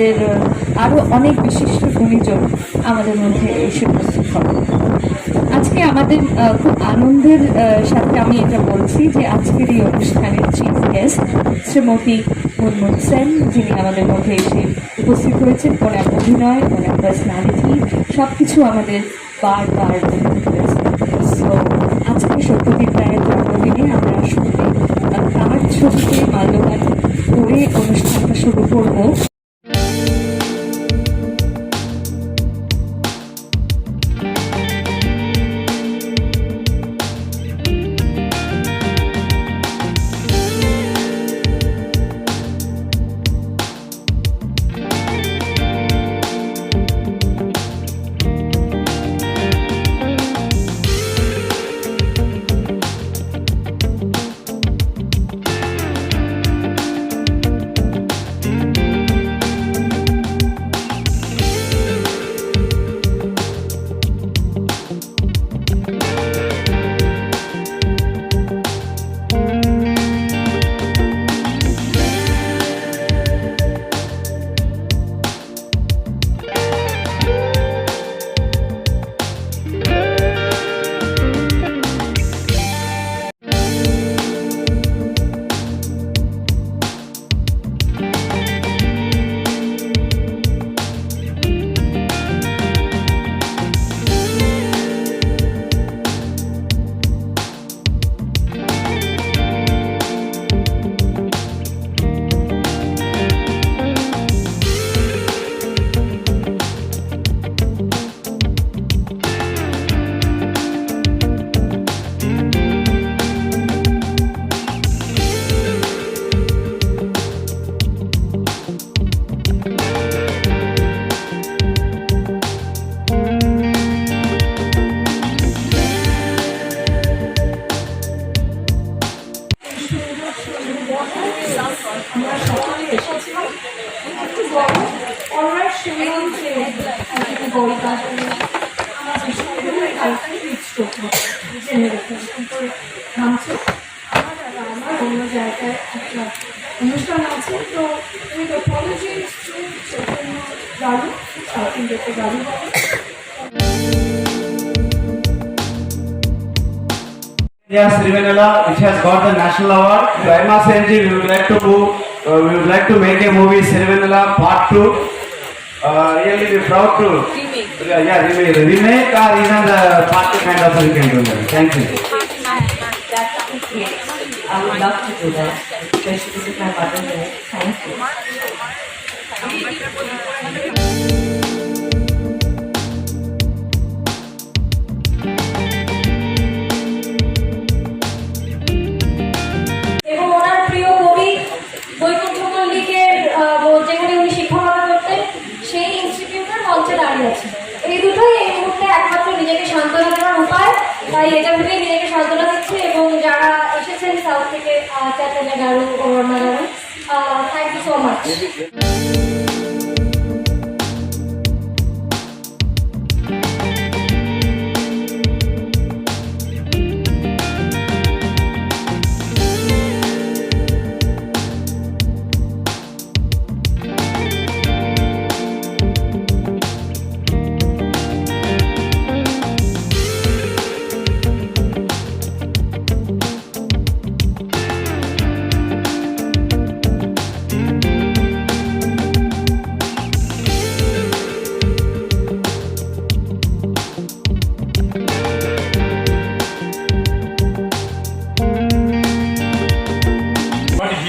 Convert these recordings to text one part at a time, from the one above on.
আমাদের আরও অনেক বিশিষ্ট গুণীজন আমাদের মধ্যে এসে উপস্থিত হবে। আজকে আমাদের খুব আনন্দের সাথে আমি এটা বলছি যে আজকের এই অনুষ্ঠানের চিফ গেস্ট শ্রীমতী মুনমুন সেন যিনি আমাদের মধ্যে এসে উপস্থিত হয়েছেন। ওনার অভিনয় ওনার পার্সোনালিটি সব কিছু আমাদের বারবার সো আজকে সত্যজিৎ রায়ের জন্মদিনে আমরা আহ, তার ছবিতে মাল্যবান করে অনুষ্ঠানটা শুরু করব। জায়গায় একটা Garu Yes, Rivenala, it has got the national award. So I we would like to move, uh, we would like to make a movie, Rivenala Part 2. Uh, really be proud to. Remake. Yeah, yeah, remake. Remake or even the part two kind of we can do that. Thank you. I would love to do that, especially with my mother এটা ভেবেই নিজেকে সান্ত্বনা দিচ্ছে এবং যারা এসেছেন south থেকে চ্যাটেলে garu Aranya thank you so much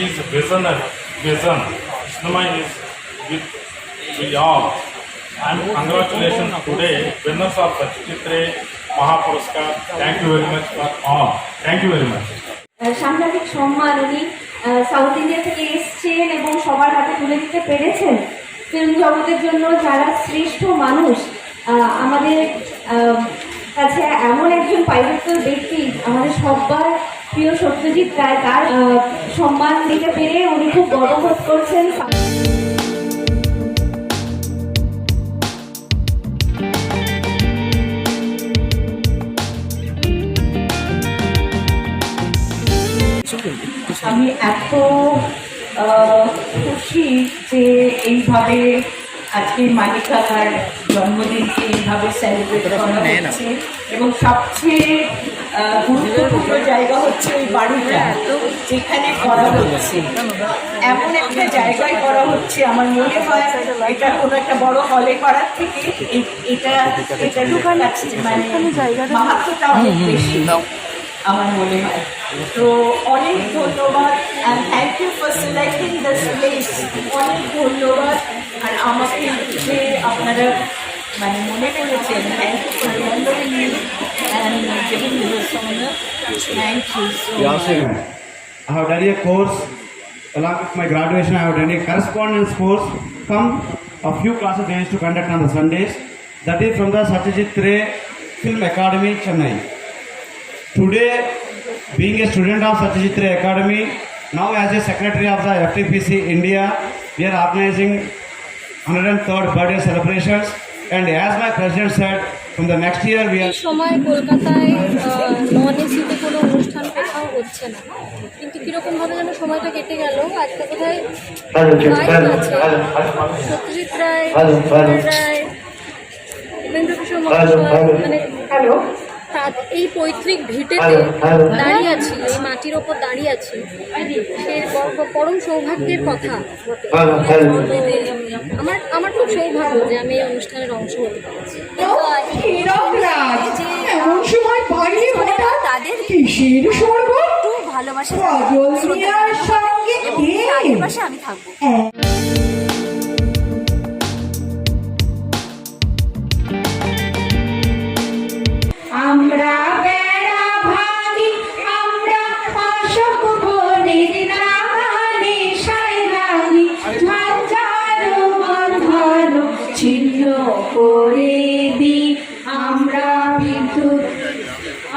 His visionary, vision, cinema is with we all. And congratulations today, winners of Sachitre Mahapuraskar. Thank you very much for all. Thank you very much. সাংঘাতিক সম্মান উনি south India থেকে এসছেন এবং সবার হাতে তুলে দিতে পেরেছেন ফিল্ম জগতের জন্য যারা শ্রেষ্ঠ মানুষ আমাদের কাছে এমন একজন পাইরত্য ব্যক্তি আমাদের সবার প্রিয় সত্যজিৎ রায়, তার সম্মান দিতে পেরে উনি খুব গর্ববোধ করছেন। আমি এত খুশি যে এইভাবে আজকে মানিক কাকার জন্মদিনকে এইভাবে সেলিব্রেট করা হচ্ছে এবং সবচেয়ে গুরুত্বপূর্ণ জায়গা হচ্ছে ওই বাড়িটা যেখানে করা হচ্ছে। এমন একটা জায়গায় করা হচ্ছে আমার মনে হয় এটা কোনো একটা বড় হলে করার থেকে এটা এটা ঢোকার লাগছে। মানে মাহাত্মটা অনেক বেশি আমার মনে হয়। তো অনেক ধন্যবাদ and thank you for selecting this place অনেক ধন্যবাদ আর আমাকে যে আপনারা মানে মনে করেছেন thank you for remembering me and giving me this honour thank you so Yasin. I have done a course along with my graduation. I have done a correspondence course. Come a few classes they used to conduct on the Sundays. That is from the Satyajit Ray Film Academy, Chennai. Today, being a student of Satyajit Ray Academy, now as a secretary of the FTPC India, we are organizing 103rd birthday celebrations. And as my president said, from the next year we are সময় কলকাতায় নন এসিতে কোনো অনুষ্ঠান কোথাও হচ্ছে না কিন্তু কীরকম ভাবে যেন সময়টা কেটে গেল আজকে কোথায় সত্যজিৎ রায় রায় উপেন্দ্র কিশোর মহাশয় মানে এই পৈতৃক ভিটেতে দাঁড়িয়ে আছি এই মাটির ওপর দাঁড়িয়ে আছি। সে পরম সৌভাগ্যের কথা। আমার আমার খুব সৌভাগ্য যে আমি এই অনুষ্ঠানের অংশ হতে পারছি। তাদের একটু ভালোবাসা আমি থাকব। ছিন্ন করে দি আমরা বিদ্যুৎ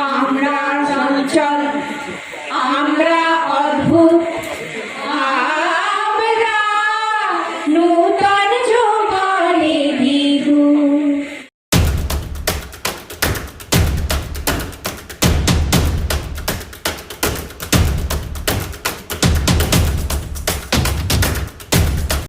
আমরা